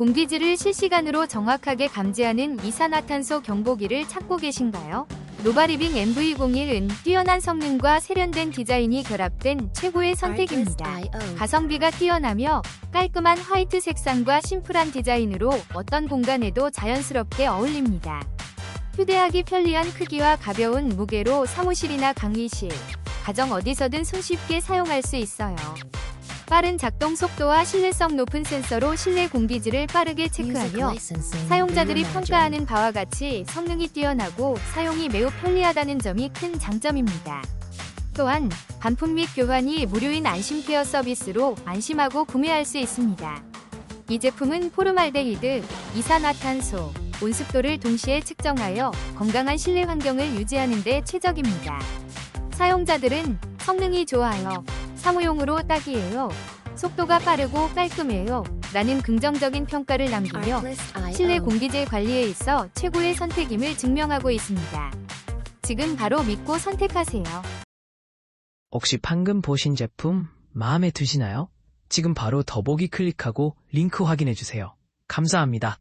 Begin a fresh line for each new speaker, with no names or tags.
공기질을 실시간으로 정확하게 감지하는 이산화탄소 경보기를 찾고 계신가요? 노바리빙 MV01은 뛰어난 성능과 세련된 디자인이 결합된 최고의 선택입니다. 가성비가 뛰어나며 깔끔한 화이트 색상과 심플한 디자인으로 어떤 공간에도 자연스럽게 어울립니다. 휴대하기 편리한 크기와 가벼운 무게로 사무실이나 강의실, 가정 어디서든 손쉽게 사용할 수 있어요. 빠른 작동 속도와 신뢰성 높은 센서로 실내 공기질을 빠르게 체크하며 사용자들이 평가하는 바와 같이 성능이 뛰어나고 사용이 매우 편리하다는 점이 큰 장점입니다. 또한 반품 및 교환이 무료인 안심케어 서비스로 안심하고 구매할 수 있습니다. 이 제품은 포르말데히드, 이산화탄소, 온습도를 동시에 측정하여 건강한 실내 환경을 유지하는 데 최적입니다. 사용자들은 성능이 좋아요, 사무용으로 딱이에요, 속도가 빠르고 깔끔해요 라는 긍정적인 평가를 남기며 실내 공기질 관리에 있어 최고의 선택임을 증명하고 있습니다. 지금 바로 믿고 선택하세요.
혹시 방금 보신 제품 마음에 드시나요? 지금 바로 더보기 클릭하고 링크 확인해주세요. 감사합니다.